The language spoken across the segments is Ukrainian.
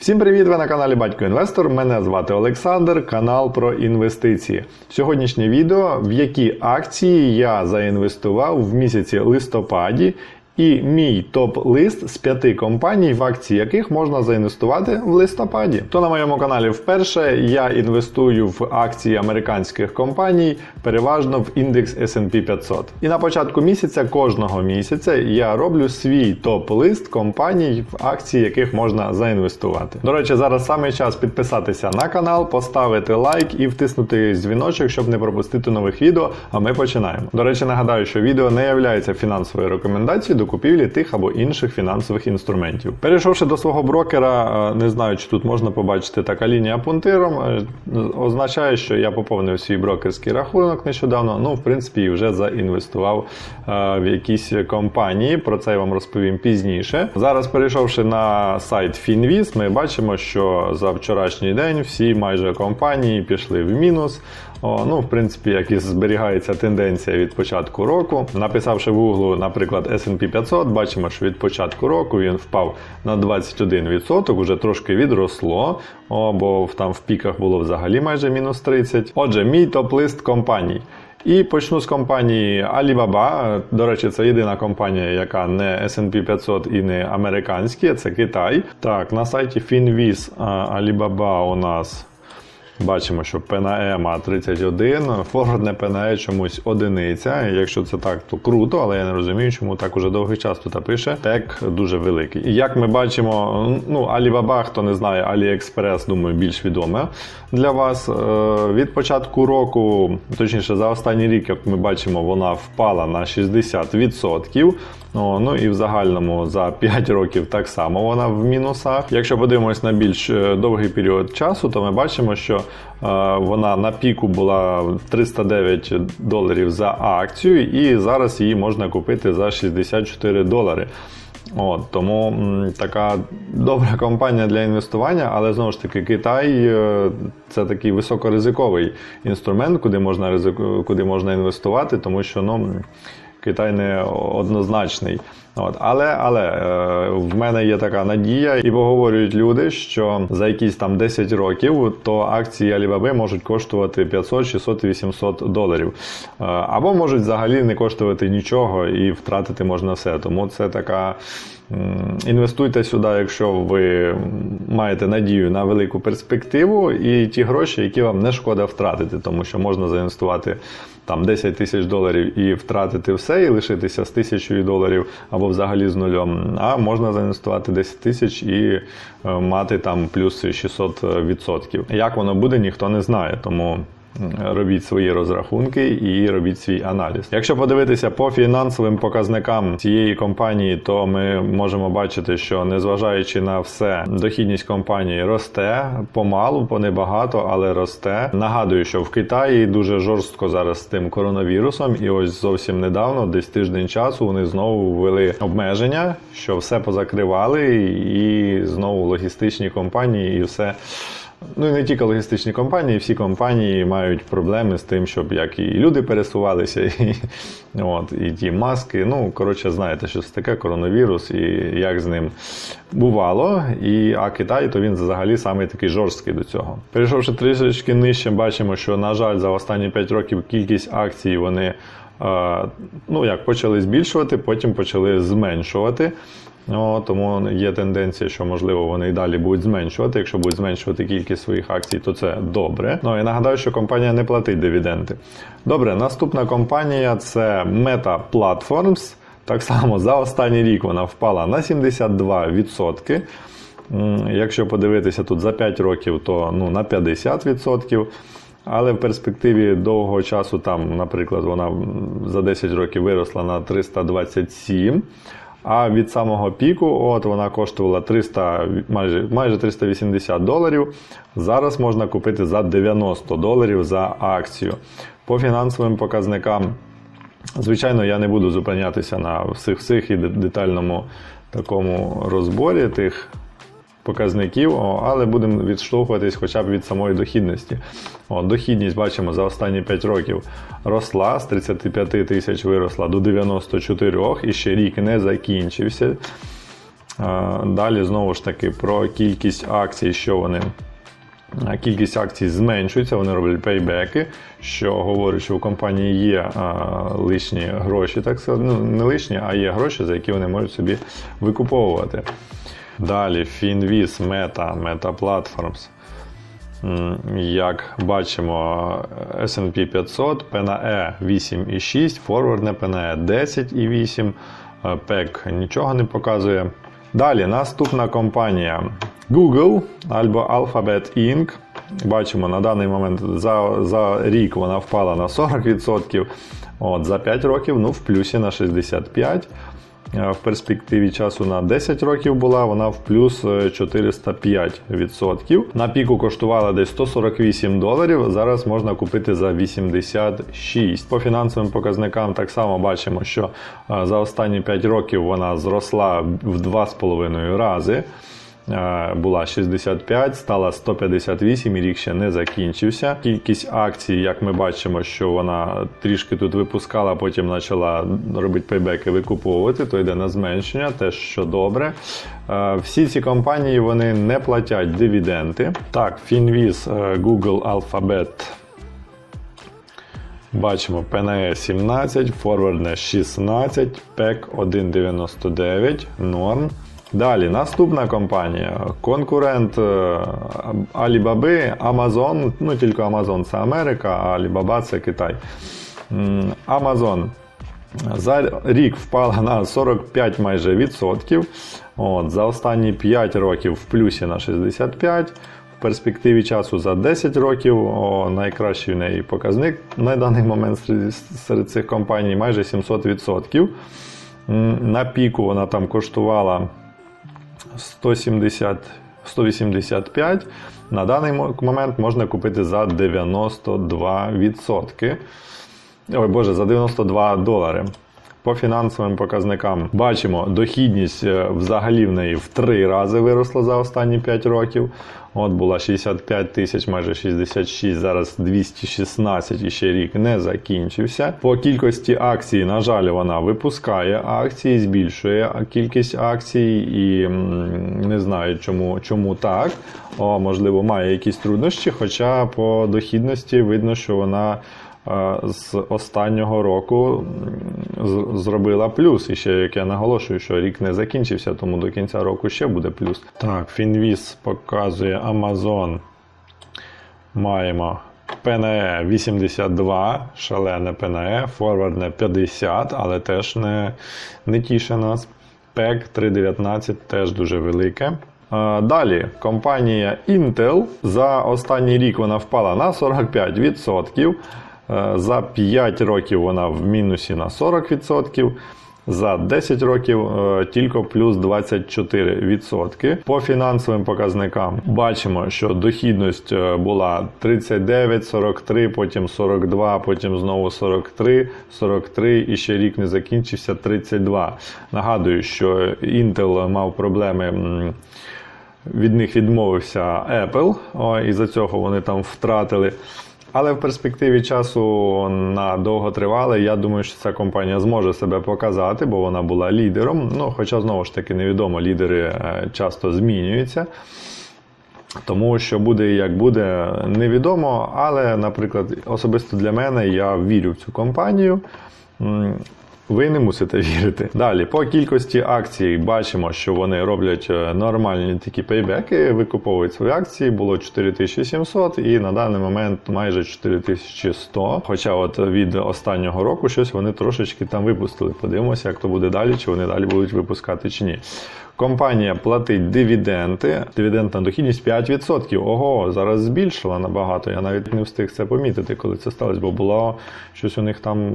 Всім привіт! Ви на каналі Батько Інвестор. Мене звати Олександр, канал про інвестиції. Сьогоднішнє відео, в які акції я заінвестував в місяці листопаді. І мій топ-лист з п'яти компаній, в акції яких можна заінвестувати в листопаді. То на моєму каналі вперше я інвестую в акції американських компаній, переважно в індекс S&P 500. І на початку місяця кожного місяця я роблю свій топ-лист компаній, в акції яких можна заінвестувати. До речі, зараз саме час підписатися на канал, поставити лайк і втиснути дзвіночок, щоб не пропустити нових відео. А ми починаємо. До речі, нагадаю, що відео не є фінансовою рекомендацією купівлі тих або інших фінансових інструментів. Перейшовши до свого брокера, е, не знаю, чи тут можна побачити така лінія пунктиром, е, означає, що я поповнив свій брокерський рахунок нещодавно. Ну, в принципі, вже заінвестував е, в якісь компанії. Про це я вам розповім пізніше. Зараз, перейшовши на сайт Finviz, ми бачимо, що за вчорашній день всі майже компанії пішли в мінус. О, ну, в принципі, як і зберігається тенденція від початку року. Написавши в углу, наприклад, S&P 500, бачимо, що від початку року він впав на 21%, уже трошки відросло, о, бо там в піках було взагалі майже мінус 30. Отже, мій топ-лист компаній. І почну з компанії Alibaba. До речі, це єдина компанія, яка не S&P 500 і не американська, це Китай. Так, на сайті Finviz Alibaba у нас Бачимо, що ПНЕМА 31, форвардне ПНЕ чомусь одиниця. Якщо це так, то круто, але я не розумію, чому так уже довгий час тут пише. Тек дуже великий. Як ми бачимо, ну Alibaba, хто не знає, AliExpress, думаю, більш відоме для вас. Е, Від початку року, точніше, за останній рік, як ми бачимо, вона впала на 60%. О, ну і в загальному за 5 років так само вона в мінусах. Якщо подивимось на більш е, довгий період часу, то ми бачимо, що е, вона на піку була 309 доларів за акцію, і зараз її можна купити за 64 долари. От, Тому м, така добра компанія для інвестування, але знову ж таки Китай е, це такий високоризиковий інструмент, куди можна ризику, куди можна інвестувати, тому що ну, Китай не однозначний. От. Але але е, в мене є така надія, і поговорюють люди, що за якісь там 10 років то акції Alibaba можуть коштувати 500, 600, 800 доларів. Е, або можуть взагалі не коштувати нічого і втратити можна все. Тому це така. Інвестуйте сюди, якщо ви маєте надію на велику перспективу, і ті гроші, які вам не шкода втратити, тому що можна заінвестувати там 10 тисяч доларів і втратити все, і лишитися з тисячою доларів або взагалі з нульом. А можна заінвестувати 10 тисяч і е, мати там плюс 600%. Як воно буде, ніхто не знає. Тому. Робіть свої розрахунки і робіть свій аналіз. Якщо подивитися по фінансовим показникам цієї компанії, то ми можемо бачити, що незважаючи на все, дохідність компанії росте помалу, по небагато, але росте. Нагадую, що в Китаї дуже жорстко зараз з тим коронавірусом, і ось зовсім недавно, десь тиждень часу, вони знову ввели обмеження, що все позакривали, і знову логістичні компанії, і все. Ну і не тільки логістичні компанії, всі компанії мають проблеми з тим, щоб як і люди пересувалися, і, от, і ті маски. Ну, коротше, знаєте, що це таке коронавірус і як з ним бувало. І, А Китай, то він взагалі саме такий жорсткий до цього. Перейшовши трішечки нижче, бачимо, що, на жаль, за останні 5 років кількість акцій вони. е, Ну, як почали збільшувати, потім почали зменшувати. О, тому є тенденція, що можливо вони і далі будуть зменшувати. Якщо будуть зменшувати кількість своїх акцій, то це добре. Ну і нагадаю, що компанія не платить дивіденди. Добре, наступна компанія це Meta Platforms. Так само за останній рік вона впала на 72%. Якщо подивитися тут за 5 років, то ну, на 50%. Але в перспективі довгого часу, там, наприклад, вона за 10 років виросла на 327. А від самого піку, от вона коштувала 300, майже, майже 380 доларів. Зараз можна купити за 90 доларів за акцію. По фінансовим показникам, звичайно, я не буду зупинятися на всіх всіх і детальному такому розборі тих показників, але будемо відштовхуватись хоча б від самої дохідності. О, дохідність, бачимо, за останні 5 років росла з 35 тисяч виросла до 94 і ще рік не закінчився. Далі знову ж таки про кількість акцій, що вони. Кількість акцій зменшується, вони роблять пейбеки, що говорить, що у компанії є а, лишні гроші, так сказати, ну не лишні, а є гроші, за які вони можуть собі викуповувати. Далі Finviz, Meta, Meta Platforms. Як бачимо, S&P 500, PNE 8,6, форвардне PNE 10,8, е, PEC нічого не показує. Далі наступна компанія Google або Alphabet Inc. Бачимо, на даний момент за, за рік вона впала на 40%, от, за 5 років ну, в плюсі на 65%. Е, В перспективі часу на 10 років була, вона в плюс е, 405%. На піку коштувала десь 148 доларів. Зараз можна купити за 86. По фінансовим показникам так само бачимо, що е, за останні 5 років вона зросла в 2,5 рази. Е, Була 65, стала 158 і рік ще не закінчився. Кількість акцій, як ми бачимо, що вона трішки тут випускала, потім почала робити пейбеки, викуповувати, то йде на зменшення, теж що добре. Е, Всі ці компанії вони не платять дивіденди. Так, Finviz, е, Google, Alphabet. Бачимо PNE 17, форвардне 16, PEC 1,99, норм. Далі наступна компанія, конкурент е, Alibaba, Amazon, ну тільки Amazon це Америка, а Alibaba це Китай. Amazon за рік впала на 45 майже відсотків. От, за останні 5 років в плюсі на 65. В перспективі часу за 10 років о, найкращий в неї показник на даний момент серед, серед цих компаній майже 700%. На піку вона там коштувала 170, 185. На даний момент можна купити за 92%. Ой, Боже, за 92 долари. По фінансовим показникам бачимо, дохідність е, взагалі в неї в 3 рази виросла за останні 5 років. От була 65 тисяч, майже 66, зараз 216 і ще рік не закінчився. По кількості акцій, на жаль, вона випускає акції, збільшує кількість акцій і не знаю, чому, чому так. О, можливо, має якісь труднощі, хоча по дохідності видно, що вона з останнього року зробила плюс. І ще як я наголошую, що рік не закінчився, тому до кінця року ще буде плюс. Так, Finviz показує Amazon. Маємо PNE 82, шалене PNE, форвардне 50, але теж не, не тіше нас. PEC 319 теж дуже велике. Е, Далі компанія Intel за останній рік вона впала на 45%. Е, За 5 років вона в мінусі на 40%. За 10 років е, тільки плюс 24%. По фінансовим показникам бачимо, що дохідність е, була 39, 43, потім 42, потім знову 43, 43 і ще рік не закінчився 32. Нагадую, що Intel мав проблеми. від них відмовився Apple, і за цього вони там втратили. Але в перспективі часу на довготривале, я думаю, що ця компанія зможе себе показати, бо вона була лідером. Ну, хоча знову ж таки невідомо, лідери е, часто змінюються. Тому що буде і як буде, невідомо. Але, наприклад, особисто для мене я вірю в цю компанію. Ви не мусите вірити. Далі, по кількості акцій бачимо, що вони роблять е, нормальні такі пейбеки, викуповують свої акції. Було 4700 і на даний момент майже 4100. Хоча от від останнього року щось вони трошечки там випустили. Подивимося, як то буде далі, чи вони далі будуть випускати чи ні. Компанія платить дивіденди. Дивідендна дохідність 5%. Ого, зараз збільшила набагато. Я навіть не встиг це помітити, коли це сталося, бо було щось у них там.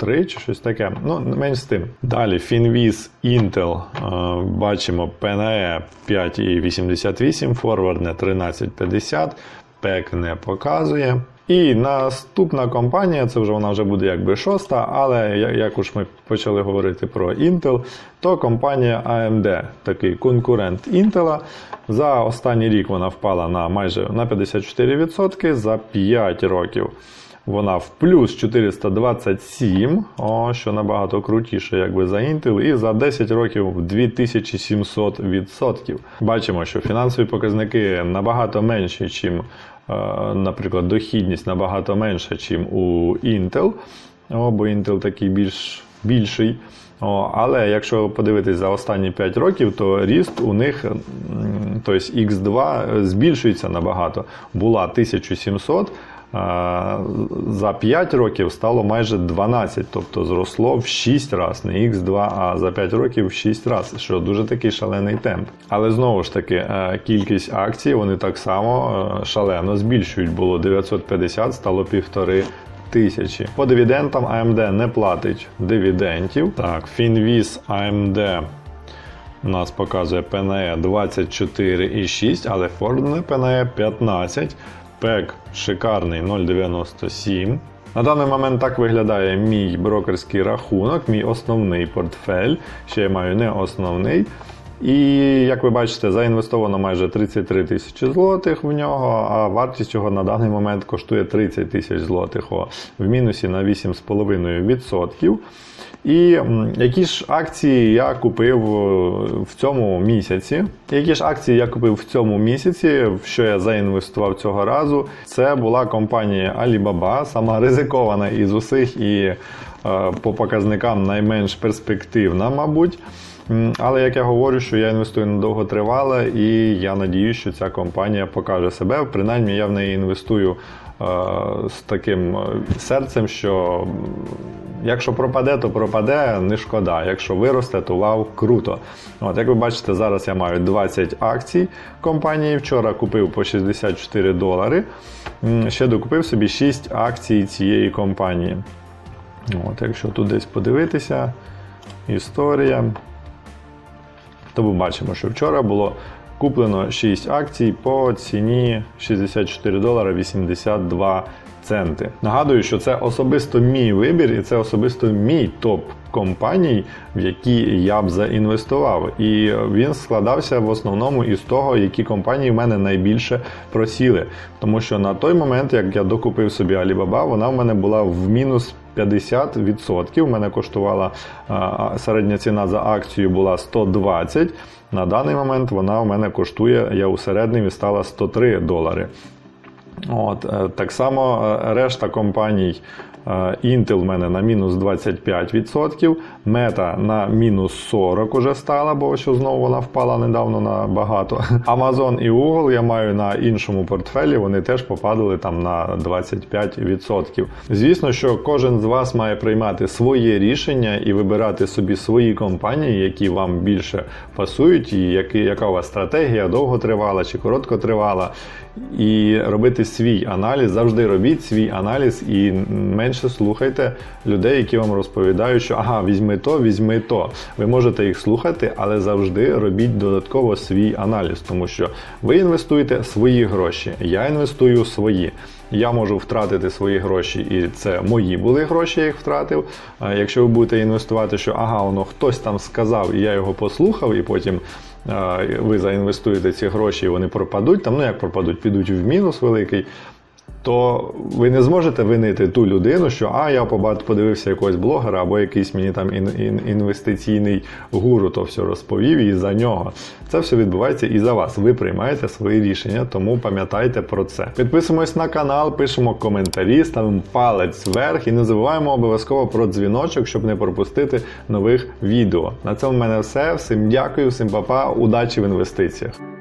3 чи щось таке. Ну, менш з тим. Далі Finviz, Intel. е, Бачимо PNE 5,88, форвардне 13,50, PEC не показує. І наступна компанія, це вже вона вже буде якби шоста, але як уж ми почали говорити про Intel, то компанія AMD, такий конкурент Intel. За останній рік вона впала на майже на 54%, за 5 років вона в плюс 427, о, що набагато крутіше, якби за Intel, і за 10 років в 2700%. Бачимо, що фінансові показники набагато менші, чим, е, наприклад, дохідність набагато менша, чим у Intel. О, бо Intel такий більш більший. О, але якщо подивитись за останні 5 років, то ріст у них, тобто X2 збільшується набагато. Була 1700, а за 5 років стало майже 12, тобто зросло в 6 разів, не X2, а за 5 років в 6 разів, що дуже такий шалений темп. Але знову ж таки, е, кількість акцій вони так само е, шалено збільшують. Було 950, стало півтори тисячі. По дивідендам AMD не платить дивідендів. Так, Finviz AMD у нас показує PNE 24,6, але Ford PNE 15. PEC шикарний 0,97. На даний момент так виглядає мій брокерський рахунок, мій основний портфель. Ще я маю не основний. І як ви бачите, заінвестовано майже 33 тисячі злотих в нього, а вартість його на даний момент коштує 30 тисяч злотих в мінусі на 8,5%. І які ж акції я купив е, в цьому місяці? Які ж акції я купив в цьому місяці, в що я заінвестував цього разу? Це була компанія Alibaba, сама ризикована із усіх і е, по показникам найменш перспективна, мабуть. Але як я говорю, що я інвестую на довготривале, і я надію, що ця компанія покаже себе. Принаймні, я в неї інвестую е, з таким е, серцем, що якщо пропаде, то пропаде, не шкода. Якщо виросте, то вау, круто. От, як ви бачите, зараз я маю 20 акцій компанії. Вчора купив по 64 долари. Ще докупив собі 6 акцій цієї компанії. От, якщо тут десь подивитися, історія то ми бачимо, що вчора було куплено 6 акцій по ціні 64 долара 82 центи. Нагадую, що це особисто мій вибір, і це особисто мій топ компаній, в які я б заінвестував. І він складався в основному із того, які компанії в мене найбільше просіли. Тому що на той момент, як я докупив собі Alibaba, вона в мене була в мінус 50%. У мене коштувала середня ціна за акцію була 120. На даний момент вона у мене коштує, я усередній стала 103 долари. От, е, так само е, решта компаній. Е, Intel в мене на мінус 25%, Meta на мінус 40 уже стала, бо що знову вона впала недавно на багато. Amazon і Google я маю на іншому портфелі, вони теж попадали там на 25%. Звісно, що кожен з вас має приймати своє рішення і вибирати собі свої компанії, які вам більше пасують, і які, яка у вас стратегія довготривала чи короткотривала. І робити свій аналіз, завжди робіть свій аналіз і менше слухайте людей, які вам розповідають, що ага, візьми то, візьми то. Ви можете їх слухати, але завжди робіть додатково свій аналіз, тому що ви інвестуєте свої гроші, я інвестую свої. Я можу втратити свої гроші, і це мої були гроші, я їх втратив. Якщо ви будете інвестувати, що ага, воно хтось там сказав, і я його послухав, і потім ви заінвестуєте ці гроші, і вони пропадуть, там ну як пропадуть, підуть в мінус великий. То ви не зможете винити ту людину, що а я подивився якогось блогера, або якийсь мені там ін- ін- інвестиційний гуру то все розповів і за нього. Це все відбувається і за вас. Ви приймаєте свої рішення, тому пам'ятайте про це. Підписуємось на канал, пишемо коментарі, ставимо палець вверх і не забуваємо обов'язково про дзвіночок, щоб не пропустити нових відео. На цьому в мене все. Всім дякую, всім па-па, удачі в інвестиціях.